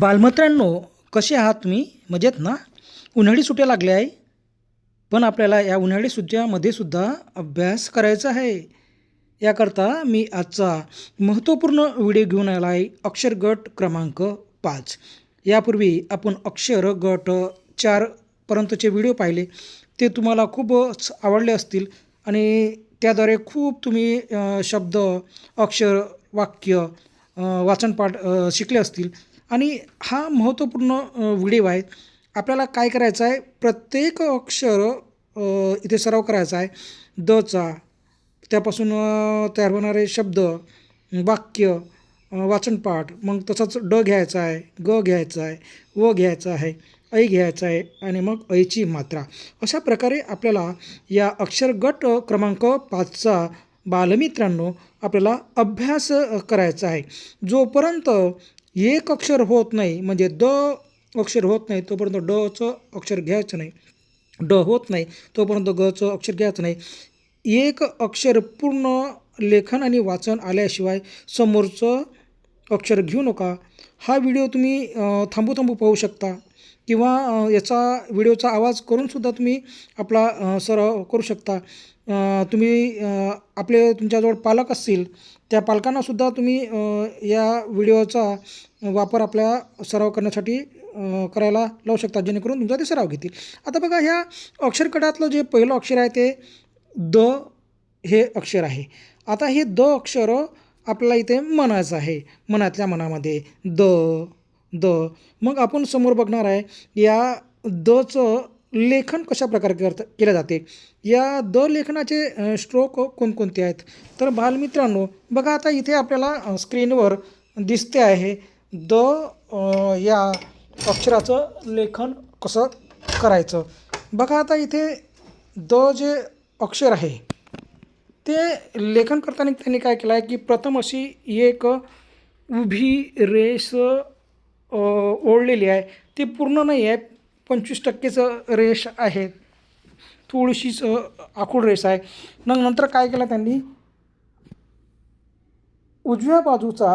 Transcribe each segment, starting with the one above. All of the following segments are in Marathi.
बालमित्रांनो कसे आहात तुम्ही? मजेत ना? उन्हाळी सुट्या लागल्या आहे. पण आपल्याला या उन्हाळी सुट्ट्यामध्ये सुद्धा अभ्यास करायचा आहे. याकरता मी आजचा महत्त्वपूर्ण व्हिडिओ घेऊन आला आहे अक्षर गट क्रमांक पाच. यापूर्वी आपण अक्षर गट चारपर्यंतचे व्हिडिओ पाहिले. ते तुम्हाला खूपच आवडले असतील आणि त्याद्वारे खूप तुम्ही शब्द अक्षर वाक्य वाचनपाठ शिकले असतील. आणि हा महत्त्वपूर्ण व्हिडिओ आहे. आपल्याला काय करायचं आहे? प्रत्येक अक्षर इथे सराव करायचा आहे. दचा त्यापासून तयार होणारे शब्द वाक्य वाचनपाठ मग तसंच ड घ्यायचा आहे ग घ्यायचा आहे व घ्यायचा आहे ऐ घ्यायचा आहे आणि मग ऐची मात्रा. अशा प्रकारे आपल्याला या अक्षरगट क्रमांक पाचचा बालमित्रांनो आपल्याला अभ्यास करायचा आहे. जोपर्यंत एक अक्षर होत नाही म्हणजे द अक्षर होत नाही तोपर्यंत डचं अक्षर घ्यायचं नाही. ड होत नाही तोपर्यंत गचं अक्षर घ्यायचं नाही. एक अक्षर पूर्ण लेखन आणि वाचन आल्याशिवाय समोरचं अक्षर घेऊ नका. हा व्हिडिओ तुम्ही थांबू थांबू पाहू शकता. किंवा याचा व्हिडिओचा आवाज करूनसुद्धा तुम्ही आपला सराव करू शकता. तुम्ही आपले तुमच्याजवळ पालक असतील त्या पालकांनासुद्धा तुम्ही या व्हिडिओचा वापर आपल्या सराव करण्यासाठी करायला लावू शकता जेणेकरून तुमचा ते सराव घेतील. आता बघा ह्या अक्षरकटातलं जे पहिलं अक्षर आहे ते द हे अक्षर आहे. आता हे द अक्षर आपल्याला इथे म्हणायचं आहे. मनातल्या मनामध्ये द द. मग आपण समोर बघणार आहे या दचं लेखन कशा प्रकारे करत केले जाते? या द लेखनाचे स्ट्रोक कोणकोणते आहेत? तर बालमित्रांनो बघा आता इथे आपल्याला स्क्रीनवर दिसते आहे द या अक्षराचं लेखन कसं करायचं? बघा आता इथे द जे अक्षर आहे ते लेखन करताना त्यांनी काय केलं आहे की प्रथम अशी एक उभी रेस ओढलेली आहे. ती पूर्ण नाही आहे पंचवीस टक्केचं रेष आहे. थोडीशीच आखूड रेस आहे. मग नंतर काय केलं त्यांनी? उजव्या बाजूचा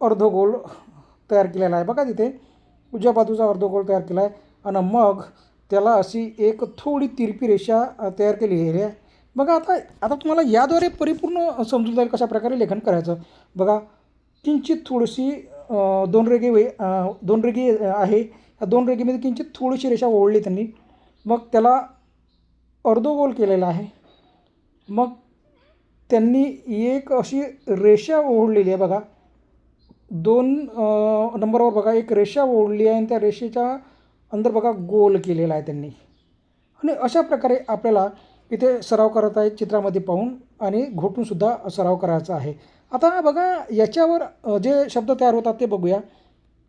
अर्धगोल तयार केलेला आहे. बघा तिथे उजव्या बाजूचा अर्धगोल तयार केला आहे. आणि मग त्याला अशी एक थोडी तिरपी रेषा तयार केलेली आहे. बघा आता आता तुम्हाला याद्वारे परिपूर्ण समजून जाईल कशा प्रकारे लेखन करायचं. बघा किंचित थोडीशी दोन रेगे वे दोन रेगे आहे. या दोन रेगेमध्ये किंचित थोडीशी रेषा ओढली त्यांनी. मग त्याला अर्धगोल केलेला आहे. मग त्यांनी एक अशी रेषा ओढलेली आहे बघा. दोन नंबरवर बघा एक रेषा ओढली आहे आणि त्या रेषेच्या अंदर बघा गोल केलेला आहे त्यांनी. आणि अशा प्रकारे आपल्याला इथे सराव करत आहे चित्रामध्ये पाहून आणि घोटूनसुद्धा सराव करायचा आहे. आता बघा याच्यावर जे शब्द तयार होतात ते बघूया.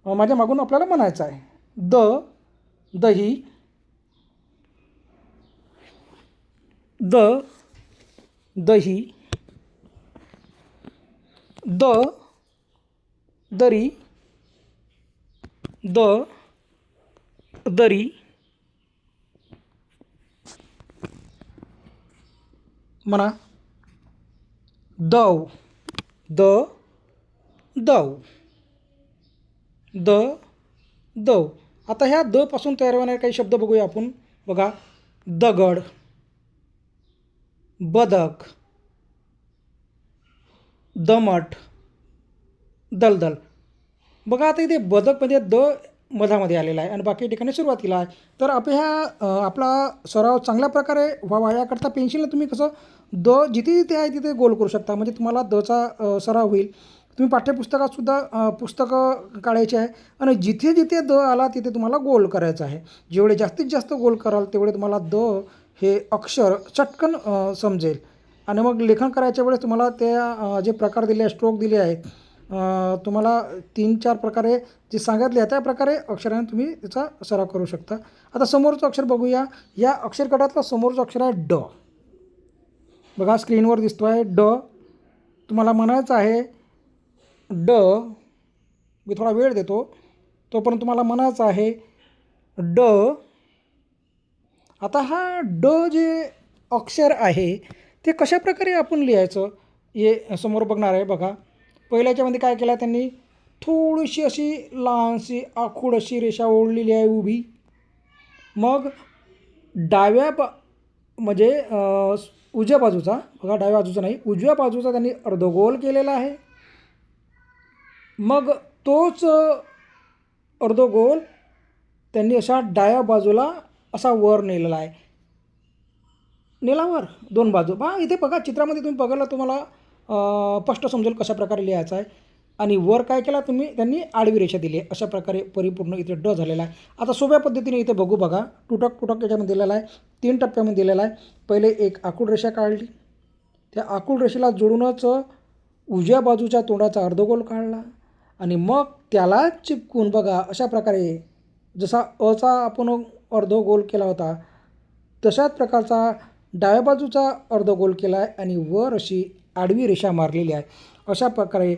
माझ्या मागून आपल्याला म्हणायचं आहे. द दही द दही द दरी द दरी म्हणा दव द दव द दव। आता ह्या द पासून तयार होणारे काही शब्द बघूया आपण. बघा. दगड बदक दमट दलदल. बघा आता इथे बदक म्हणजे द मधामध्ये आलेला आहे आणि बाकी ठिकाणी सुरुवातीला आहे. तर आपल्या ह्या आपला सराव चांगल्या प्रकारे व्हावा याकरता पेन्सिलला तुम्ही कसं द जिथे जिथे आहे तिथे गोल करू शकता. म्हणजे तुम्हाला दचा सराव होईल. तुम्ही पाठ्यपुस्तकात सुद्धा पुस्तकं काढायची आहे. आणि जिथे जिथे द आला तिथे तुम्हाला गोल करायचा आहे. जेवढे जास्तीत जास्त गोल कराल तेवढे तुम्हाला द हे अक्षर चटकन समजेल. आणि मग लेखन करायच्या वेळेस तुम्हाला त्या जे प्रकार दिले आहे स्ट्रोक दिले आहेत तुम्हाला तीन चार प्रकारे जे सांगितले आहे त्या प्रकारे अक्षराने तुम्ही त्याचा सराव करू शकता. आता समोरचं अक्षर बघूया. या अक्षरकटातलं समोरचं अक्षर आहे ड. बघा स्क्रीनवर दिसतो आहे ड. तुम्हाला म्हणायचं आहे ड मी थोडा वेळ देतो. तोपर्यंत तुम्हाला म्हणायचं आहे ड आता हा ड जे अक्षर आहे ते कशा प्रकारे आपण लिहायचं? हे समोर बघणार आहे बघा. पहिल्याच्यामध्ये काय केलं आहे त्यांनी? थोडीशी अशी लहानशी आखूड अशी रेषा ओढलेली आहे उभी. मग डाव्या बा म्हणजे उजव्या बाजूचा बघा डाव्या बाजूचा नाही उजव्या बाजूचा त्यांनी अर्धगोल केलेला आहे. मग तोच अर्धगोल त्यांनी अशा डाव्या बाजूला असा वर नेलेला आहे. नेलावर दोन बाजू. हां इथे बघा चित्रामध्ये तुम्ही बघायला तुम्हाला स्पष्ट समजेल कशा प्रकारे लिहायचं आहे. आणि वर काय केला तुम्ही? त्यांनी आडवी रेषा दिली आहे. अशा प्रकारे परिपूर्ण इथे ड झालेला आहे. आता सोप्या पद्धतीने इथे बघू बघा. तुटक तुटक याच्यामध्ये दिलेला आहे. तीन टप्प्यामध्ये दिलेला आहे. पहिले एक आकुड रेषा काढली. त्या आकुड रेषेला जोडूनच उजव्या बाजूच्या तोंडाचा अर्धगोल काढला. आणि मग त्याला चिपकून बघा अशा प्रकारे. जसा अचा आपण अर्ध गोल केला होता तशाच प्रकारचा डाव्या बाजूचा अर्ध गोल केला आहे आणि वर अशी आडवी रेषा मारलेली आहे. अशा प्रकारे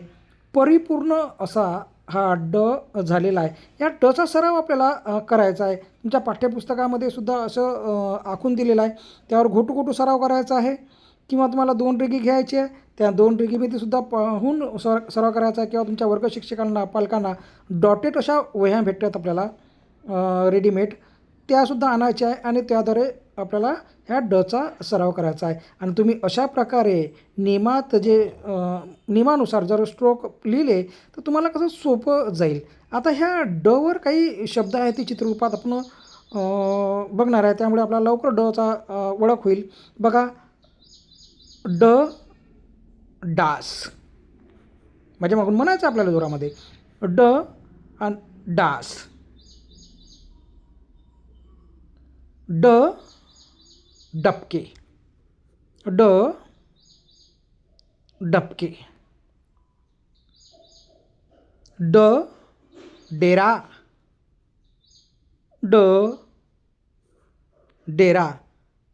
परिपूर्ण असा हा ड झालेला आहे. या डचा सराव आपल्याला करायचा आहे. तुमच्या पाठ्यपुस्तकामध्ये सुद्धा असं आखून दिलेलं आहे. त्यावर घोटू घोटू सराव करायचा आहे. किंवा तुम्हाला दोन रेगी घ्यायची आहे त्या दोन रेगीमध्ये सुद्धा पाहून सर सराव करायचा आहे किंवा तुमच्या वर्ग शिक्षकांना पालकांना डॉटेड अशा वह्या भेटतात आपल्याला रेडीमेड त्यासुद्धा आणायच्या आहे आणि त्याद्वारे आपल्याला ह्या डचा सराव करायचा आहे. आणि तुम्ही अशा प्रकारे नियमात जे नियमानुसार जर स्ट्रोक लिहिले तर तुम्हाला कसं सोपं जाईल. आता ह्या डवर काही शब्द आहेत ती चित्ररूपात आपण बघणार आहे. त्यामुळे आपल्याला लवकर डचा ओळख होईल. बघा ड डास. म्हणजे माझ्या मागून म्हणायचं आपल्याला जोरामध्ये. ड आणि डास. ड डबके. ड डबके. ड डेरा. ड डेरा.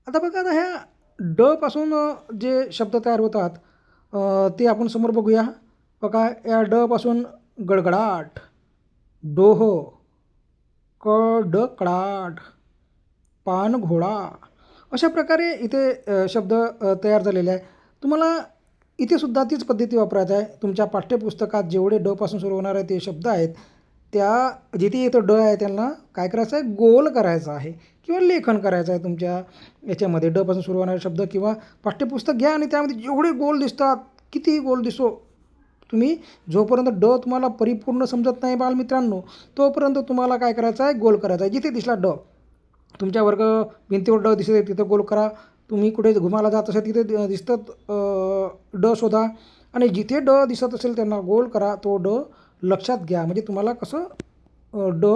आता बघा आता ह्या डपासून जे शब्द तयार होतात ते आपण समोर बघूया. बघा या डपासून गडगडाट डोह कडकडाट पानघोडा अशा प्रकारे इथे शब्द तयार झालेले आहे तुम्हाला इथे सुद्धा तीच पद्धती वापरायचं आहे. तुमच्या पाठ्यपुस्तकात जेवढे डपासून सुरू होणारे ते शब्द आहेत. त्या जिथे इथं ड आहे त्यांना काय करायचं आहे? गोल करायचं आहे. किंवा लेखन करायचं आहे तुमच्या याच्यामध्ये. ड पासून सुरू होणारे शब्द किंवा पाठ्यपुस्तक घ्या आणि त्यामध्ये जेवढे गोल दिसतात कितीही गोल दिसो तुम्ही जोपर्यंत ड तुम्हाला परिपूर्ण समजत नाही बालमित्रांनो तोपर्यंत तुम्हाला काय करायचं आहे? गोल करायचा आहे. जिथे दिसला ड तुमच्या वर्ग भिंतीवर ड दिसत आहे तिथं गोल करा. तुम्ही कुठे घुमाला जात असेल तिथे दिसतात ड शोधा. आणि जिथे ड दिसत असेल त्यांना गोल करा. तो ड लक्षात घ्या. म्हणजे तुम्हाला कसं ड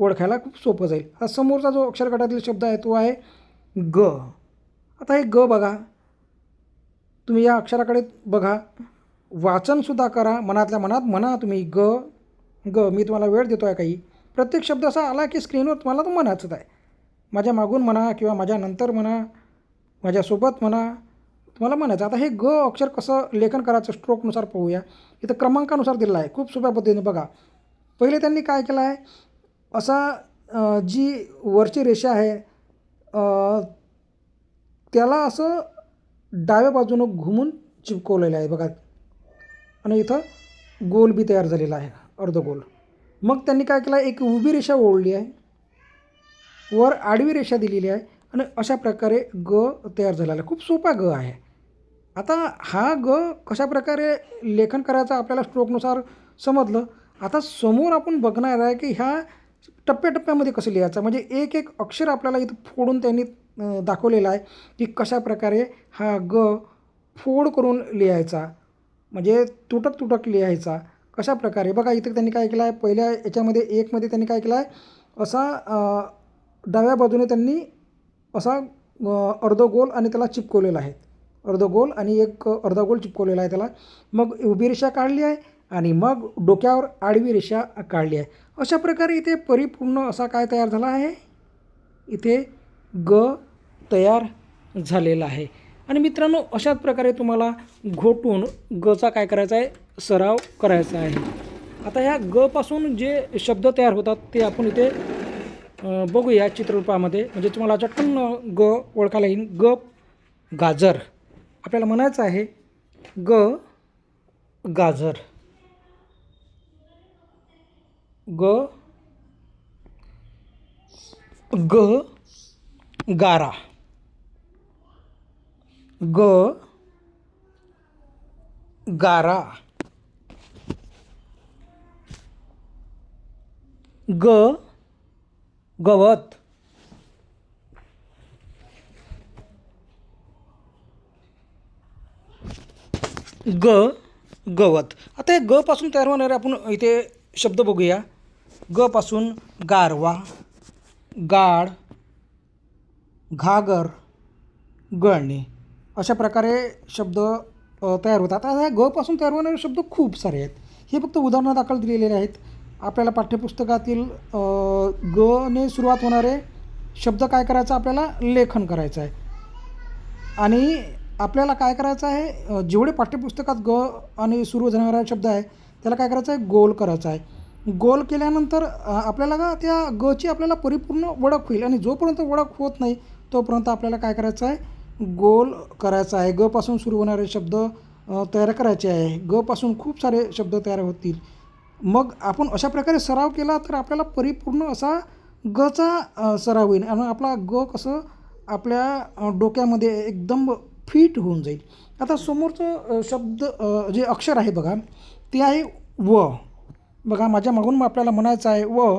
ओळखायला खूप सोपं जाईल. हा समोरचा जो अक्षरगटातील शब्द आहे तो आहे ग. आता हे ग बघा. तुम्ही या अक्षराकडे बघा. वाचनसुद्धा करा. मनातल्या मनात म्हणा तुम्ही ग ग. मी तुम्हाला वेळ देतो आहे काही. प्रत्येक शब्द असा आला की स्क्रीनवर तुम्हाला तो म्हणायचंच आहे. माझ्या मागून म्हणा किंवा माझ्या नंतर म्हणा माझ्यासोबत म्हणा तुम्हाला म्हणायचं आता हे ग अक्षर कसं लेखन करायचं स्ट्रोकनुसार पाहूया. इथं क्रमांकानुसार दिलेला आहे. खूप सोप्या पद्धतीने बघा. पहिले त्यांनी काय केलं आहे? असा जी वरची रेषा आहे त्याला असं डाव्या बाजूनं घुमून चिपकवलेलं आहे. बघा. आणि इथं गोल बी तयार झालेला आहे. अर्धगोल मग त्यांनी काय केलं एक उभी रेषा ओढली आहे. वर आडवी रेषा दिलेली आहे. आणि अशा प्रकारे ग तयार झालेला आहे. खूप सोपा ग आहे. आता हा ग कशा प्रकारे लेखन करायचं आपल्याला स्ट्रोकनुसार समजलं आता समोर आपण बघणार आहे की ह्या टप्प्याटप्प्यामध्ये कसं लिहायचं? म्हणजे एक एक अक्षर आपल्याला इथं फोडून त्यांनी दाखवलेला आहे की कशा प्रकारे हा ग फोड करून लिहायचा. म्हणजे तुटक तुटक लिहायचा. कशा प्रकारे बघा इथं त्यांनी काय केलं आहे? पहिल्या याच्यामध्ये एकमध्ये त्यांनी काय केलं आहे? असा डाव्या बाजूने त्यांनी असा अर्धगोल आणि त्याला चिपकवलेला आहे. अर्धगोल आणि एक अर्धगोल चिपकवलेला आहे त्याला. मग उभी रेषा काढली आहे आणि मग डोक्यावर आडवी रेषा काढली आहे. अशा प्रकारे इथे परिपूर्ण असा काय तयार झाला आहे? इथे ग तयार झालेला आहे. आणि मित्रांनो अशाच प्रकारे तुम्हाला घोटून गचा काय करायचा आहे? सराव करायचा आहे. आता ह्या गपासून जे शब्द तयार होतात ते आपण इथे बघूया चित्ररूपामध्ये. म्हणजे तुम्हाला चटकन ग ओळखायला येईल. ग गाजर. आपल्याला म्हणायचं आहे ग गाजर. ग ग गारा. ग गारा. ग गवत. ग गवत. आता हे ग पासून तयार होणारे आपण इथे शब्द बघूया. ग पासून गारवा गाड घागर गळणे अशा प्रकारे शब्द तयार होतात. आता ह्या ग पासून तयार होणारे शब्द खूप सारे आहेत. हे फक्त उदाहरणादाखल दिलेले आहेत आपल्याला पाठ्यपुस्तकातील गने ग ने सुरुवात होणारे शब्द काय करायचं? आपल्याला लेखन करायचं आहे आणि आपल्याला काय करायचं आहे जेवढे पाठ्यपुस्तकात ग आणि सुरू होणारा शब्द आहे त्याला काय करायचं आहे गोल करायचा आहे. गोल केल्यानंतर आपल्याला का त्या गची आपल्याला परिपूर्ण ओळख होईल आणि जोपर्यंत ओळख होत नाही तोपर्यंत आपल्याला काय करायचं आहे गोल करायचा आहे. गपासून सुरू होणारे शब्द तयार करायचे आहे. गपासून खूप सारे शब्द तयार होतील. मग आपण अशा प्रकारे सराव केला तर आपल्याला परिपूर्ण असा गचा सराव होईल. आणि आपला ग कसं आपल्या डोक्यामध्ये एकदम फिट होऊन जाईल. आता समोरचं शब्द जे अक्षर आहे बघा ते आहे व. बघा माझ्या मागून आपल्याला म्हणायचं आहे व.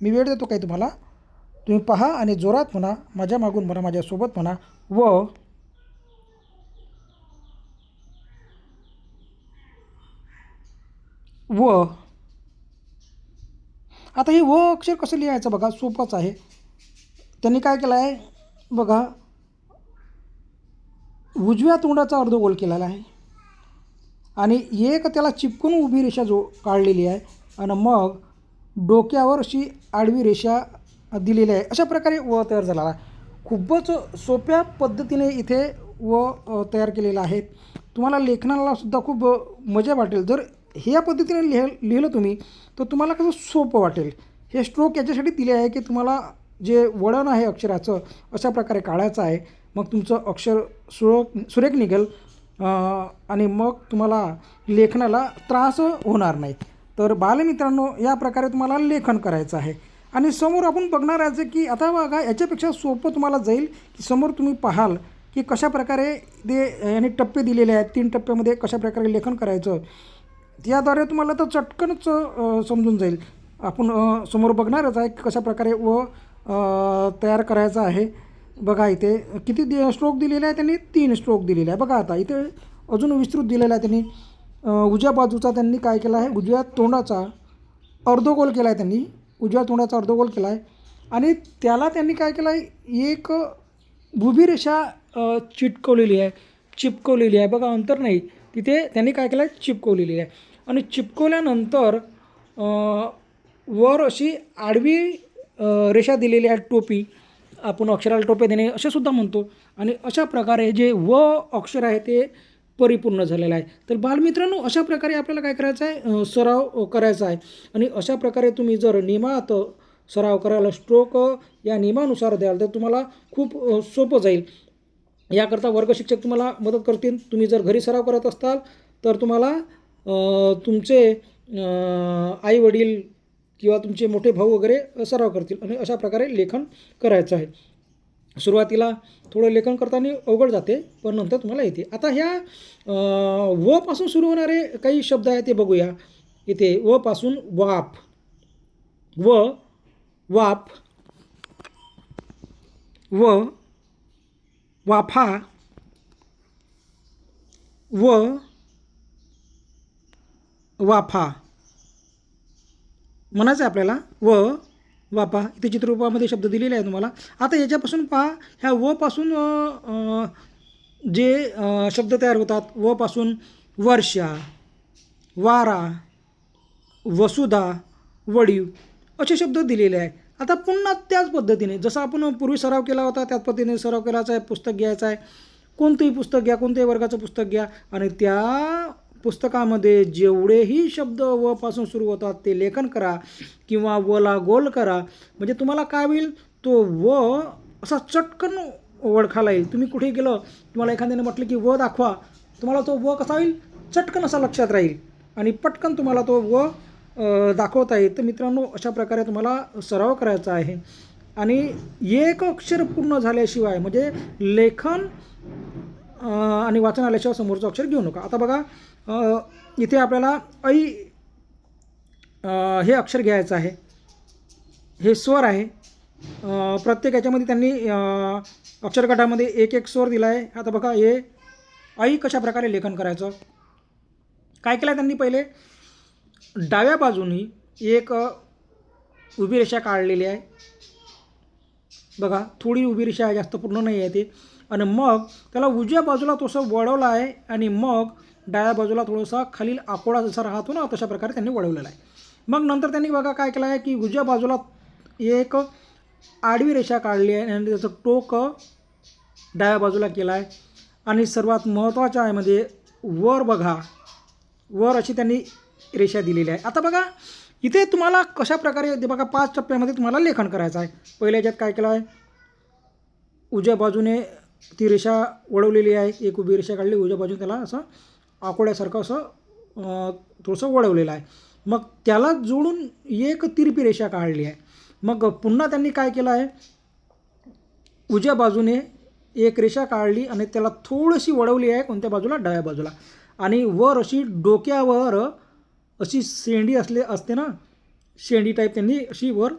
मी वेळ देतो काय तुम्हाला? तुम्ही पहा आणि जोरात म्हणा माझ्या मागून म्हणा माझ्यासोबत म्हणा व. व. आता हे व अक्षर कसं लिहायचं बघा? सोपंच आहे. त्यांनी काय केलं आहे बघा उजव्या तोंडाचा अर्धगोल केलेला आहे. आणि एक त्याला चिपकून उभी रेषा जो काढलेली आहे. आणि मग डोक्यावर अशी आडवी रेषा दिलेली आहे. अशा प्रकारे व तयार झालेला आहे. खूपच सोप्या पद्धतीने इथे व तयार केलेला आहे. तुम्हाला लेखनाला सुद्धा खूप मजा वाटेल. जर ह्या पद्धतीने लिह लिहिलं तुम्ही तर तुम्हाला कसं सोपं वाटेल? हे स्ट्रोक याच्यासाठी दिले आहे की तुम्हाला जे वळण आहे अक्षराचं अशा प्रकारे काढायचं आहे. मग तुमचं अक्षर सुरक सुरेख निघेल आणि मग तुम्हाला लेखनाला त्रास होणार नाही. तर बालमित्रांनो या प्रकारे तुम्हाला लेखन करायचं आहे. आणि समोर आपण बघणार आहे की आता बघा याच्यापेक्षा सोपं तुम्हाला जाईल की समोर तुम्ही पाहाल की कशा प्रकारे ते याने टप्पे दिलेले आहेत. तीन टप्प्यामध्ये कशा प्रकारे लेखन करायचं. याद्वारे तुम्हाला तर चटकनच समजून जाईल. आपण समोर बघणारच आहे की कशा प्रकारे व तयार करायचा आहे. बघा इथे किती दि स्ट्रोक दिलेला आहे त्यांनी? तीन स्ट्रोक दिलेला आहे. बघा आता इथे अजून विस्तृत दिलेला आहे त्यांनी. उजव्या बाजूचा त्यांनी काय केला आहे? उजव्या तोंडाचा अर्धगोल केला आहे त्यांनी. उजव्या तोंडाचा अर्धगोल केला आहे. आणि त्याला त्यांनी काय केलं आहे? एक भुभी रेषा चिटकवलेली आहे. चिपकवलेली आहे. बघा अंतर नाही. तिथे त्यांनी काय केलं आहे? चिपकवलेली आहे. आणि चिपकवल्यानंतर वर अशी आडवी रेषा दिलेली आहे टोपी. आपण अक्षराला टोपे देणे असे सुद्धा म्हणतो. आणि अशा प्रकारे जे व अक्षर आहे ते परिपूर्ण झालेलं आहे. तर बालमित्रांनो अशा प्रकारे आपल्याला काय करायचं आहे? सराव करायचा आहे. आणि अशा प्रकारे तुम्ही जर नियमात सराव करायला स्ट्रोक या नियमानुसार द्याल तर तुम्हाला खूप सोपं जाईल. याकरता वर्ग शिक्षक तुम्हाला मदत करतील. तुम्ही जर घरी सराव करत असताल तर तुम्हाला तुमचे आई वडील किंवा तुमचे मोठे भाऊ वगैरे सराव करतील आणि अशा प्रकारे लेखन करायचं आहे. सुरुवातीला थोडं लेखन करताना अवघड जाते पण नंतर तुम्हाला येते. आता ह्या वपासून सुरू होणारे काही शब्द आहेत ते बघूया. इथे व पासून वाप. व वाप. व वाफा. व वाफा. म्हणायचं आहे आपल्याला. व वापा इथे चित्ररूपामध्ये शब्द दिलेले आहे तुम्हाला. आता याच्यापासून पहा ह्या वपासून जे शब्द तयार होतात वपासून वर्षा वारा वसुधा वडीव असे शब्द दिलेले आहे. आता पुन्हा त्याच पद्धतीने जसं आपण पूर्वी सराव केला होता त्याच पद्धतीने सराव केलाचा आहे पुस्तक घ्यायचं आहे. कोणतंही पुस्तक घ्या कोणत्याही वर्गाचं पुस्तक घ्या आणि त्या पुस्तकामध्ये जेवढेही शब्द व पासून सुरू होतात ते लेखन करा किंवा वला गोल करा. म्हणजे तुम्हाला काय होईल? तो व असा चटकन ओळखायला येईल. तुम्ही कुठे गेलं तुम्हाला एखाद्याने म्हटलं की व दाखवा तुम्हाला तो व कसा होईल? चटकन असा लक्षात राहील. आणि पटकन तुम्हाला तो व दाखवता येईल. तर मित्रांनो अशा प्रकारे तुम्हाला सराव करायचा आहे. आणि एक अक्षर पूर्ण झाल्याशिवाय म्हणजे लेखन आणि वाचन आल्याशिवाय समोरचं अक्षर घेऊ नका. आता बघा इथे आपल्याला ऐ हे अक्षर घ्यायचं आहे. हे स्वर आहे. प्रत्येक याच्यामध्ये त्यांनी अक्षरगटामध्ये एक एक स्वर दिला आहे आता बघा हे आई कशा प्रकारे लेखन करायचं? काय केलं त्यांनी पहिले? डाव्या बाजूनी एक उभी रेषा काढलेली आहे. बघा थोडी उभी रेषा आहे जास्त पूर्ण नाही आहे ते. आणि मग त्याला उजव्या बाजूला थोडंसं वळवलं आहे. आणि मग डाव्या बाजूला थोडासा खालील आकोडा जसा राहतो ना तशा प्रकारे त्यांनी वळवलेला आहे. मग नंतर त्यांनी बघा काय केलं आहे की उजव्या बाजूला एक आडवी रेषा काढली आहे आणि त्याचं टोक डाव्या बाजूला केलं आहे. आणि सर्वात महत्त्वाचं आहे म्हणजे वर बघा वर अशी त्यांनी रेषा दिलेली आहे. आता बघा इथे तुम्हाला कशा प्रकारे ते बघा पाच टप्प्यामध्ये तुम्हाला लेखन करायचं आहे. पहिल्या याच्यात काय केलं आहे? उजव्या बाजूने ती रेषा वळवलेली आहे. एक उभी रेषा काढली उजव्या बाजूने त्याला असं आकोड्यासारखं असं थोडंसं वळवलेलं आहे. मग त्याला जोडून एक तिरपी रेषा काढली आहे. मग पुन्हा त्यांनी काय केलं आहे? उजव्या बाजूने एक रेषा काढली आणि त्याला थोडीशी वळवली आहे कोणत्या बाजूला? डाव्या बाजूला. आणि वर अशी डोक्यावर अशी शेंडी असले असते ना? शेंडी टाईप त्यांनी अशी वर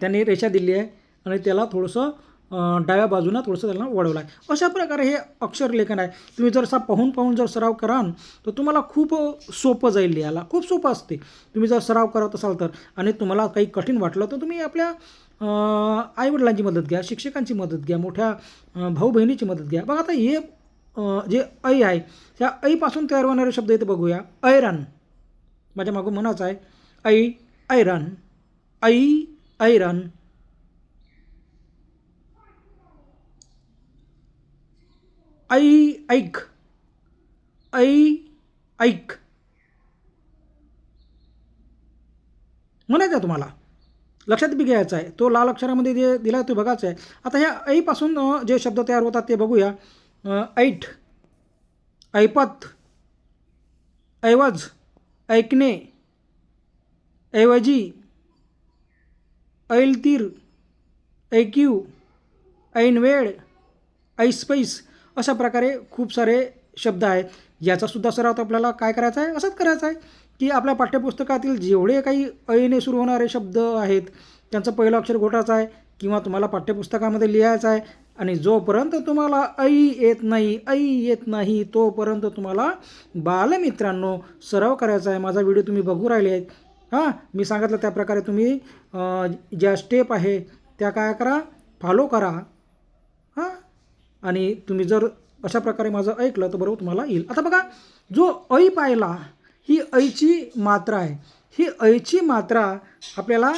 त्यांनी रेषा दिली आहे. आणि त्याला थोडंसं डाव्या बाजूनं थोडंसं त्याला वळवलं आहे अशा प्रकारे हे अक्षर लेखन आहे. तुम्ही जर असा पाहून पाहून जर सराव कराल तर तुम्हाला खूप सोपं जाईल लिहायला. खूप सोपं असते. तुम्ही जर सराव करत असाल तर आणि तुम्हाला काही कठीण वाटलं तर तुम्ही आपल्या आईवडिलांची मदत घ्या शिक्षकांची मदत घ्या मोठ्या भाऊ बहिणीची मदत घ्या. बघा आता हे जे ऐ आहे त्या ऐपासून तयार होणारे शब्द इथे बघूया. ऐरान माझ्या मागून म्हणायचं आहे ऐ ऐरान ऐ ऐरान ऐ ऐक. ऐ ऐक. म्हणायचं तुम्हाला. लक्षात बी घ्यायचं आहे. तो लाल अक्षरामध्ये जे दिला आहे तो बघायचा आहे. आता ह्या ऐपासून जे शब्द तयार होतात ते बघूया. ऐट ऐपत ऐवज ऐकणे ऐवजी ऐलतीर ऐक्यू ऐनवेळ ऐसपैस अशा प्रकारे खूप सारे शब्द आहेत. याचासुद्धा सराव तर आपल्याला काय करायचा आहे? असंच करायचं आहे की आपल्या पाठ्यपुस्तकातील जेवढे काही ऐने सुरू होणारे शब्द आहेत त्यांचं पहिलं अक्षर घोटायचं आहे किंवा तुम्हाला पाठ्यपुस्तकामध्ये लिहायचं आहे आणि जोपर्यंत तुम्हाला ऐ येत नाही ऐ येत नाही तोपर्यंत तुम्हाला बालमित्रांनो सराव करायचा आहे. माझा व्हिडिओ तुम्ही बघू राहिले आहेत. हां मी सांगितलं त्या प्रकारे तुम्ही ज्या स्टेप आहे त्या काय करा? फॉलो करा. आणि तुम्ही जर अशा प्रकारे माझं ऐकलं तर बरोबर तुम्हाला येईल. आता बघा जो ऐ पाहिला ही ऐची मात्रा आहे. ही ऐची मात्रा आपल्याला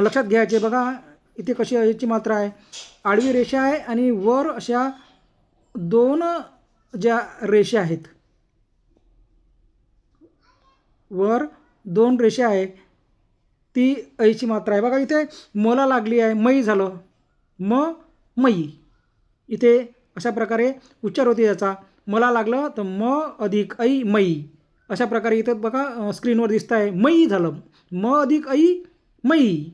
लक्षात घ्यायची आहे. बघा इथे कशी ऐची मात्रा आहे? आडवी रेषा आहे आणि वर अशा दोन ज्या रेषा आहेत. वर दोन रेषा आहे. ती ऐची मात्रा आहे. बघा इथे मला लागली आहे. मई झालं. म मई. इथे अशा प्रकारे उच्चार होते याचा मला लागलं तर म अधिक ऐ मई अशा प्रकारे इथं बघा स्क्रीनवर दिसतं आहे मई झालं. म अधिक ऐ मई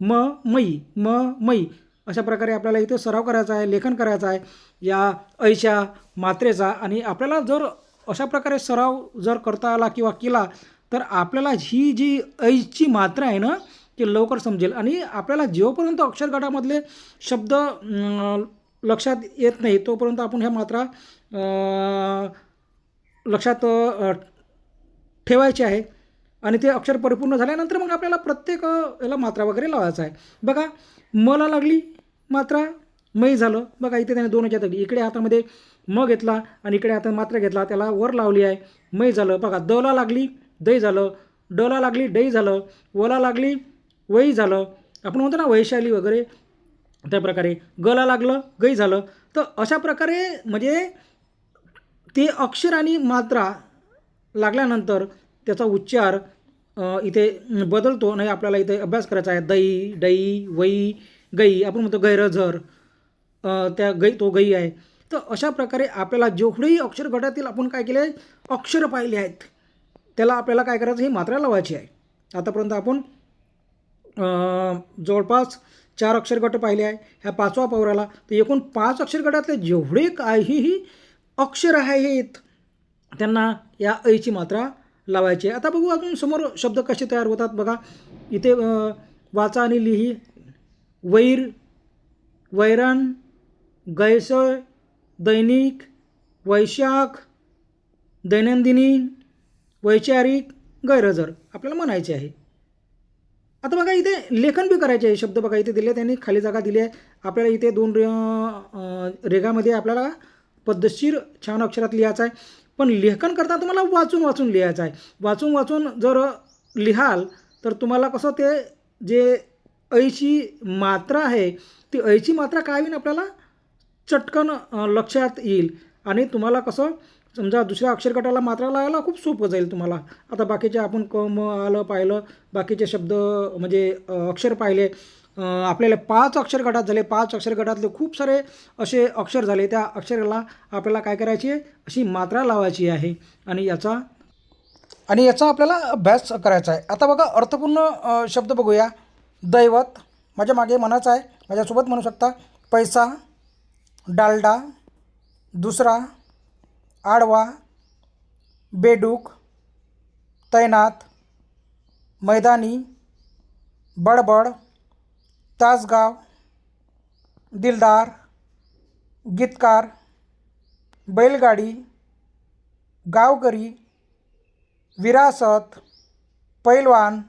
म मई म मई अशा प्रकारे आपल्याला इथं सराव करायचा आहे लेखन करायचं आहे. या ऐच्या मात्रेचा आणि आपल्याला जर अशा प्रकारे सराव जर करता आला किंवा केला तर आपल्याला ही जी ऐची मात्रा आहे ना ती लवकर समजेल. आणि आपल्याला जेवपर्यंत अक्षरगटामधले शब्द लक्षात येत नाही. तोपर्यंत आपण ह्या मात्रा लक्षात ठेवायची ठेवायचे आहे. आणि ते अक्षर परिपूर्ण झाल्यानंतर मग आपल्याला प्रत्येक याला मात्रा वगैरे लावायचा आहे. बघा मला लागली मात्रा मै झालं. बघा इथे त्याने दोन ह्याच्यात इकडे हातामध्ये म घेतला आणि इकडे हातात मात्रा घेतला. त्याला वर लावली आहे. मै झालं. बघा दला लागली दै झालं. डला लागली डै झालं. वला लागली वई झालं. आपण म्हणतो ना वैशाली वगैरे. त्या प्रकारे गला लागलं गै झालं. तर अशा प्रकारे म्हणजे ते अक्षर आणि मात्रा लागल्यानंतर त्याचा उच्चार इथे बदलतो आणि आपल्याला इथे अभ्यास करायचा आहे. दई डई वई गई. आपण म्हणतो गैरझर त्या गै तो गई आहे. तर अशा प्रकारे आपल्याला जेवढेही अक्षर गटातील आपण काय केले अक्षर पाहिले आहेत त्याला आपल्याला काय करायचं ही मात्रा लावायची आहे. आतापर्यंत आपण जवळपास चार अक्षर गट पाहिले आहे. ह्या पाचवा पौराला तर एकूण पाच अक्षर गटातले जेवढे काहीही अक्षर आहेत त्यांना या ऐची मात्रा लावायची आहे. आता बघू अजून समोर शब्द कसे तयार होतात. बघा इथे वाचा आणि लिही. वैर वैरण गैसळ दैनिक वैशाख दैनंदिनी वैचारिक गैरहजर. आपल्याला म्हणायचे आहे. आता बघा इथे लेखन बी करायचे आहे. शब्द बघा इथे दिले त्यांनी खाली जागा दिली आहे. आपल्याला इथे दोन रे रेगामध्ये आपल्याला पद्धतशीर छान अक्षरात लिहायचं आहे. पण लेखन करताना तुम्हाला वाचून वाचून लिहायचं आहे. वाचून वाचून जर लिहाल तर तुम्हाला कसं ते जे ऐची मात्रा आहे ती ऐची मात्रा काय होईल आपल्याला? चटकन लक्षात येईल. आणि तुम्हाला कसं समजा दुसऱ्या अक्षरगटाला मात्रा लावायला खूप सोपं जाईल तुम्हाला. आता बाकीचे आपण क म आलं पाहिलं बाकीचे शब्द म्हणजे अक्षर पाहिले. आपल्याला पाच अक्षर गटात झाले. पाच अक्षर गटातले खूप सारे असे अक्षर झाले. त्या अक्षराला आपल्याला काय करायची आहे? अशी मात्रा लावायची आहे. आणि याचा आणि याचा आपल्याला अभ्यास करायचा आहे. आता बघा अर्थपूर्ण शब्द बघूया. दैवत माझ्या मागे मनाचा आहे. माझ्यासोबत म्हणू शकता पैसा डालडा दुसरा आडवा बेडूक तैनात मैदानी बडबड तासगाव दिलदार गीतकार बैलगाडी गावकरी विरासत पैलवान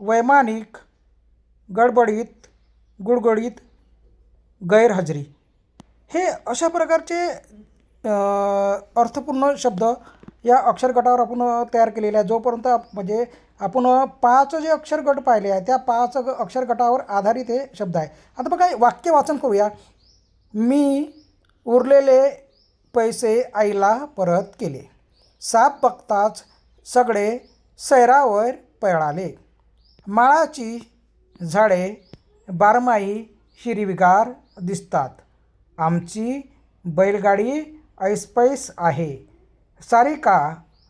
वैमानिक गडबडीत गुडगुडीत गैरहजरी. हे अशा प्रकारचे अर्थपूर्ण शब्द या अक्षरगटावर आपण तयार केलेले आहे जोपर्यंत म्हणजे आपण पाच जे अक्षरगट पाहिले आहे त्या पाच ग- आधारित हे शब्द आहे. आता बघा वाक्य वाचन करूया. मी उरलेले पैसे आईला परत केले. साप बघताच सगळे सैरावर पळाले. माळाची झाडे बारमाही हिरवीगार दिसतात. आमची बैलगाडी ऐसपैस आहे. सारिका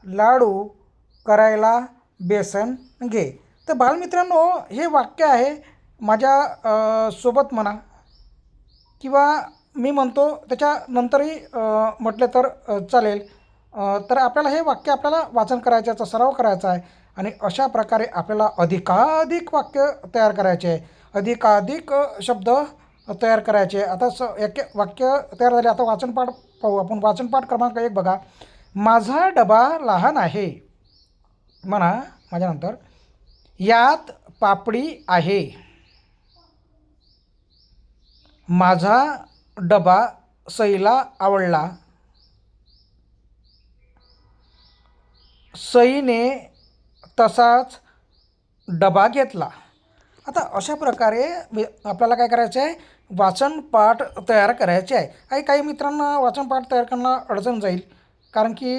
लाडू करायला बेसन घे. तर बालमित्रांनो हे वाक्य आहे माझ्या सोबत म्हणा. किंवा मी म्हणतो त्याच्यानंतरही म्हटलं तर चालेल. तर आपल्याला हे वाक्य आपल्याला वाचन करायचं याचा सराव करायचा आहे. आणि अशा प्रकारे आपल्याला अधिकाधिक वाक्य तयार करायचे आहे. अधिकाधिक शब्द तयार करायचे. आता स एक वाक्य तयार झाले. आता वाचनपाठ पाहू. आपण वाचनपाठ क्रमांक एक बघा. माझा डबा लहान आहे. म्हणा माझ्यानंतर. यात पापडी आहे. माझा डबा सईला आवडला. सईने तसाच डबा घेतला. आता अशा प्रकारे आपल्याला काय करायचं आहे वाचनपाठ तयार करायचे आहे. आणि काही मित्रांना वाचनपाठ तयार करणं अडचण जाईल. कारण की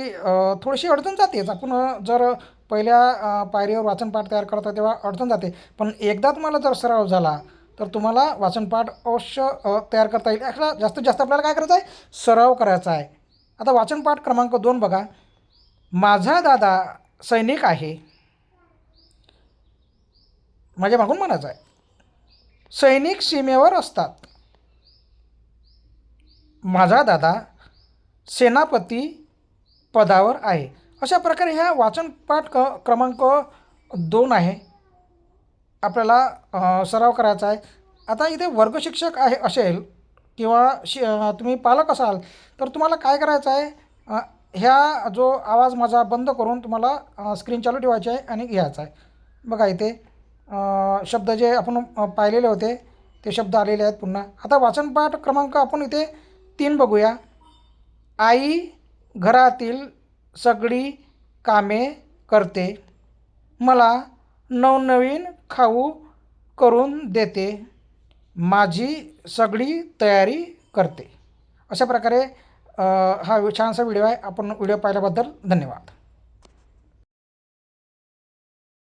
थोडीशी अडचण जातेच आपण जर पहिल्या पायरीवर वाचनपाठ तयार करता तेव्हा अडचण जाते. पण एकदा तुम्हाला जर सराव झाला तर तुम्हाला वाचनपाठ अवश्य तयार करता येईल. अशा जास्तीत जास्त आपल्याला काय करायचं आहे? सराव करायचा आहे. आता वाचनपाठ क्रमांक दोन बघा. माझा दादा सैनिक आहे. माझ्या मागून म्हणायचं आहे. सैनिक सीमेवर असतात. माझा दादा सेनापती पदावर आहे. अशा प्रकारे ह्या वाचनपाठ क क्रमांक दोन आहे. आपल्याला सराव करायचा आहे. आता इथे वर्गशिक्षक आहे असेल किंवा शि तुम्ही पालक असाल तर तुम्हाला काय करायचं आहे? ह्या जो आवाज माझा बंद करून तुम्हाला स्क्रीन चालू ठेवायची आहे आणि घ्यायचा आहे. बघा इथे शब्द जे आपण पाहिलेले होते ते शब्द आलेले आहेत पुन्हा. आता वाचनपाठ क्रमांक आपण इथे तीन बघूया. आई घरातील सगळी कामे करते. मला नवनवीन खाऊ करून देते. माझी सगळी तयारी करते. अशा प्रकारे हा छानसा व्हिडिओ आहे. आपण व्हिडिओ पाहिल्याबद्दल धन्यवाद.